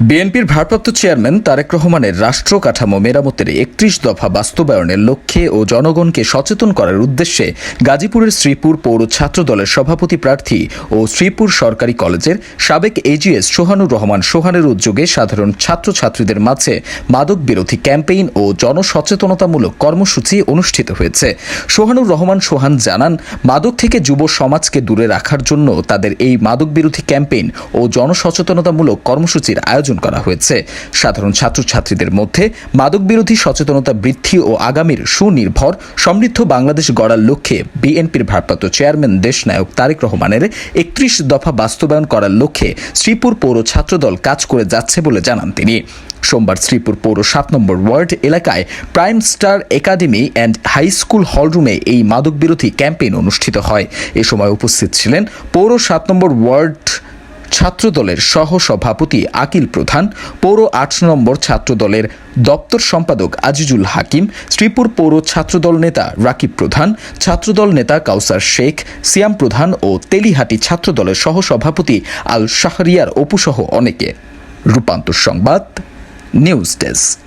বিএনপির ভারপ্রাপ্ত চেয়ারম্যান তারেক রহমানের রাষ্ট্র কাঠামো মেরামতের একত্রিশ দফা বাস্তবায়নের লক্ষ্যে ও জনগণকে সচেতন করার উদ্দেশ্যে গাজীপুরের শ্রীপুর পৌর ছাত্র দলের সভাপতি প্রার্থী ও শ্রীপুর সরকারি কলেজের সাবেক এজিএস সোহানুর রহমান সোহানের উদ্যোগে সাধারণ ছাত্রছাত্রীদের মাঝে মাদক বিরোধী ক্যাম্পেইন ও জনসচেতনতামূলক কর্মসূচি অনুষ্ঠিত হয়েছে। সোহানুর রহমান সোহান জানান, মাদক থেকে যুব সমাজকে দূরে রাখার জন্য তাদের এই মাদক বিরোধী ক্যাম্পেইন ও জনসচেতনতামূলক কর্মসূচির আয়োজন করা হয়েছে। সাধারণ ছাত্রছাত্রীদের মধ্যে মাদক বিরোধী সচেতনতা বৃদ্ধি ও আগামীর সুনির্ভর, সমৃদ্ধ বাংলাদেশ গড়ার লক্ষ্যে বিএনপির ভারপ্রাপ্ত চেয়ারম্যান দেশনায়ক তারেক রহমানের একত্রিশ দফা বাস্তবায়ন করার লক্ষ্যে শ্রীপুর পৌর ছাত্রদল কাজ করে যাচ্ছে বলে জানান তিনি। সোমবার শ্রীপুর পৌর সাত নম্বর ওয়ার্ড এলাকায় prime star academy and high school হলরুমে এই মাদক বিরোধী ক্যাম্পেইন অনুষ্ঠিত হয়। এ সময় উপস্থিত ছিলেন পৌর সাত নম্বর ওয়ার্ড ছাত্রদলের সহ সভাপতি আকিল প্রধান, পৌর আট নম্বর ছাত্রদলের দপ্তর সম্পাদক আজিজুল হাকিম, শ্রীপুর পৌর ছাত্রদল নেতা রাকিব প্রধান, ছাত্রদল নেতা কাউসার শেখ, সিয়াম প্রধান ও তেলিহাটি ছাত্রদলের সহসভাপতি আল শাহরিয়ার অপুসহ অনেকে। রূপান্তর সংবাদ, নিউজ ডেস্ক।